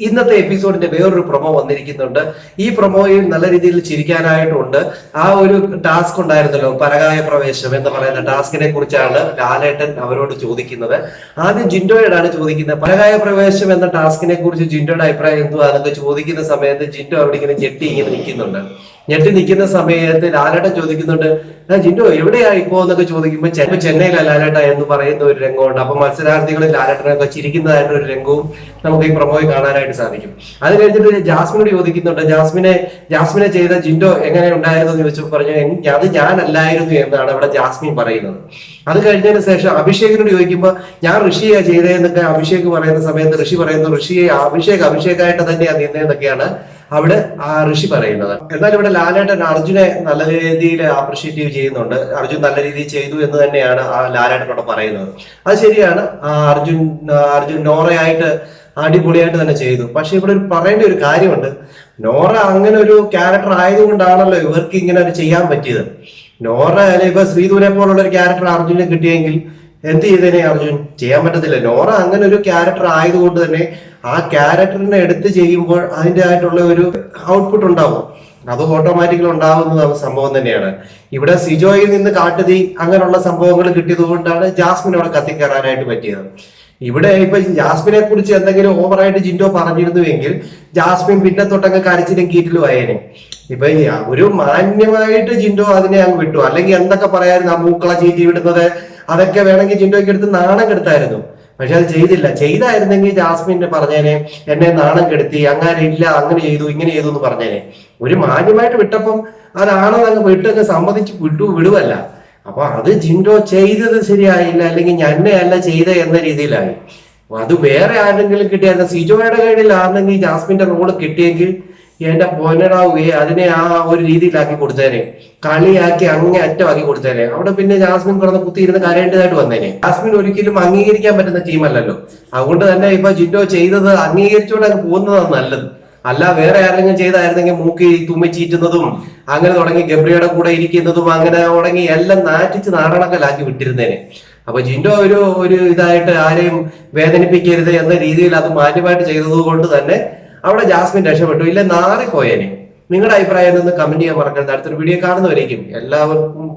ഇന്നത്തെ എപ്പിസോഡിന്റെ വേറൊരു പ്രൊമോ വന്നിരിക്കുന്നുണ്ട്. ഈ പ്രൊമോയിൽ നല്ല രീതിയിൽ ചിരിക്കാനായിട്ടുണ്ട്. ആ ഒരു ടാസ്ക് ഉണ്ടായിരുന്നല്ലോ പരകായ പ്രവേശം എന്ന് പറയുന്ന ടാസ്കിനെ കുറിച്ചാണ് ലാലേട്ടൻ അവരോട് ചോദിക്കുന്നത്. ആദ്യം ജിൻഡോയോടാണ് ചോദിക്കുന്നത് പരകായ പ്രവേശം എന്ന ടാസ്കിനെ കുറിച്ച് ജിൻഡോയുടെ അഭിപ്രായം എന്തുവാ? എന്നൊക്കെ ചോദിക്കുന്ന സമയത്ത് ജിൻഡോ അവിടെ ഇങ്ങനെ ഞെട്ടി ഇങ്ങനെ നിൽക്കുന്നുണ്ട്. ഞെട്ടി നിൽക്കുന്ന സമയത്ത് ലാലേട്ടൻ ചോദിക്കുന്നുണ്ട് "ആ, ജിൻഡോ എവിടെയാ ഇപ്പോ? എന്നൊക്കെ ചോദിക്കുമ്പോൾ ചെന്നൈയിലെ ലാലേട്ട എന്ന് പറയുന്ന ഒരു രംഗമുണ്ട്. അപ്പൊ മത്സരാർത്ഥികളിൽ ലാലേട്ടനൊക്കെ ചിരിക്കുന്നതായിട്ട് ഒരു രംഗവും നമുക്ക് ഈ പ്രൊമോയിൽ കാണാനായിട്ട് സാധിക്കും. അത് കഴിഞ്ഞിട്ട് ജാസ്മിനോട് ചോദിക്കുന്നുണ്ട് ജാസ്മിനെ ജാസ്മിനെ ചെയ്ത ജിൻഡോ എങ്ങനെ ഉണ്ടായിരുന്നു? എന്ന് ചോദിച്ചു പറഞ്ഞു "എൻ- അത് ഞാനല്ലായിരുന്നു എന്നാണ് അവിടെ ജാസ്മിൻ പറയുന്നത്. അത് കഴിഞ്ഞതിന് ശേഷം അഭിഷേകിനോട് ചോദിക്കുമ്പോൾ ഞാൻ ഋഷിയാ ചെയ്തതെന്നൊക്കെ അഭിഷേക് പറയുന്ന സമയത്ത് ഋഷി പറയുന്നു ഋഷിയെ അഭിഷേക് അഭിഷേകായിട്ട് തന്നെയാണ് നിന്നതെന്നൊക്കെയാണ് അവിടെ ആ ഋഷി പറയുന്നത്. എന്നാൽ ഇവിടെ ലാലേട്ടൻ അർജുനെ നല്ല രീതിയിൽ അപ്രിഷിയേറ്റീവ് ചെയ്യുന്നുണ്ട്. അർജുൻ നല്ല രീതിയിൽ ചെയ്തു എന്ന് തന്നെയാണ് ആ ലാലേട്ടനോട് പറയുന്നത്. അത് ശരിയാണ്. അർജുൻ അർജുൻ നോറയായിട്ട് അടിപൊളിയായിട്ട് തന്നെ ചെയ്തു. പക്ഷെ ഇവിടെ ഒരു പറയേണ്ട ഒരു കാര്യമുണ്ട്. നോറ അങ്ങനെ ഒരു ക്യാരക്ടർ ആയതുകൊണ്ടാണല്ലോ ഇവർക്ക് ഇങ്ങനെ ഒരു ചെയ്യാൻ പറ്റിയത്. നോറ അല്ലെ ഇപ്പൊ ശ്രീധൂരെ പോലുള്ള ഒരു ക്യാരക്ടർ അർജുനെ കിട്ടിയെങ്കിൽ എന്ത് ചെയ്തേനെ അർജുൻ? ചെയ്യാൻ പറ്റത്തില്ല. നോറ അങ്ങനെ ഒരു ക്യാരക്ടർ ആയതുകൊണ്ട് തന്നെ ആ ക്യാരക്ടറിനെ എടുത്ത് ചെയ്യുമ്പോൾ അതിന്റെ ആയിട്ടുള്ള ഒരു ഔട്ട്പുട്ട് ഉണ്ടാവും. അത് ഓട്ടോമാറ്റിക്കലി ഉണ്ടാവുന്ന സംഭവം തന്നെയാണ്. ഇവിടെ സിജോയിൽ നിന്ന് കാട്ടുതീ അങ്ങനെയുള്ള സംഭവങ്ങൾ കിട്ടിയത് കൊണ്ടാണ് ജാസ്മിൻ അവിടെ കത്തിക്കയറാനായിട്ട് പറ്റിയത്. ഇവിടെ ഇപ്പൊ ജാസ്മിനെ കുറിച്ച് എന്തെങ്കിലും ഓവറായിട്ട് ജിൻഡോ പറഞ്ഞിരുന്നുവെങ്കിൽ ജാസ്മിൻ പിന്നെ തൊട്ടങ്ങ് കരച്ചിലും കീറ്റിലും ആയേനെ. ഇപ്പൊ ഒരു മാന്യമായിട്ട് ജിൻഡോ അതിനെ അങ്ങ് വിട്ടു. അല്ലെങ്കിൽ എന്തൊക്കെ പറയായിരുന്നു ആ മൂക്കള ചീറ്റി വിടുന്നത്? അതൊക്കെ വേണമെങ്കിൽ ജിൻഡോയ്ക്ക് എടുത്ത് നാണം കെടുത്തായിരുന്നു. പക്ഷെ അത് ചെയ്തില്ല. ചെയ്തായിരുന്നെങ്കിൽ ജാസ്മിന്റെ പറഞ്ഞേനെ എന്നെ നാണം കെടുത്തി അങ്ങനെ ഇല്ല അങ്ങനെ ചെയ്തു ഇങ്ങനെ ചെയ്തു എന്ന് പറഞ്ഞേനെ. ഒരു മാന്യമായിട്ട് വിട്ടപ്പം അതാണെന്ന് അങ്ങ് വിട്ടങ്ങ് സമ്മതിച്ച് വിട്ടു വിടുവല്ല. അപ്പൊ അത് ജിൻഡോ ചെയ്തത് ശരിയായില്ല അല്ലെങ്കിൽ ഞന്നെയല്ല ചെയ്ത എന്ന രീതിയിലായി. അത് വേറെ ആരെങ്കിലും കിട്ടിയായിരുന്നു സിജോയുടെ കയ്യിൽ ആണെങ്കിൽ ജാസ്മിന്റെ റോൾ കിട്ടിയെങ്കിൽ എന്റെ പൊന്നടാവുകയെ അതിനെ ആ ഒരു രീതിയിലാക്കി കൊടുത്തേനെ. കളിയാക്കി അങ്ങേ അറ്റമാക്കി കൊടുത്തേനെ. അവിടെ പിന്നെ ജാസ്മിൻ കിടന്ന് കുത്തിയിരുന്ന് കരയേണ്ടതായിട്ട് വന്നേനെ. ജാസ്മിൻ ഒരിക്കലും അംഗീകരിക്കാൻ പറ്റുന്ന ടീമല്ലല്ലോ അതുകൊണ്ട് തന്നെ ഇപ്പൊ ജിൻഡോ ചെയ്തത് അംഗീകരിച്ചുകൊണ്ട് അങ്ങ് പോകുന്നതാണ് നല്ലത്. അല്ല വേറെ ആരെങ്കിലും ചെയ്തായിരുന്നെങ്കിൽ മൂക്കി തുമ്മിച്ചീറ്റുന്നതും അങ്ങനെ തുടങ്ങി ഗബ്രിയുടെ കൂടെ ഇരിക്കുന്നതും അങ്ങനെ തുടങ്ങി എല്ലാം നാറ്റിച്ച് നാരണക്കലാക്കി വിട്ടിരുന്നേനെ. അപ്പൊ ജിൻഡോ ഒരു ഒരു ഇതായിട്ട് ആരെയും വേദനിപ്പിക്കരുത് എന്ന രീതിയിൽ അത് മാന്യമായിട്ട് ചെയ്തത് കൊണ്ട് തന്നെ അവിടെ ജാസ്മിൻ രക്ഷപ്പെട്ടു. ഇല്ല നാറിപ്പോയേനെ. നിങ്ങളുടെ അഭിപ്രായം ഒന്ന് കമന്റ് ചെയ്യാൻ മറക്കരുത്. അടുത്തൊരു വീഡിയോ കാണുന്നവരേക്കും. എല്ലാവർക്കും.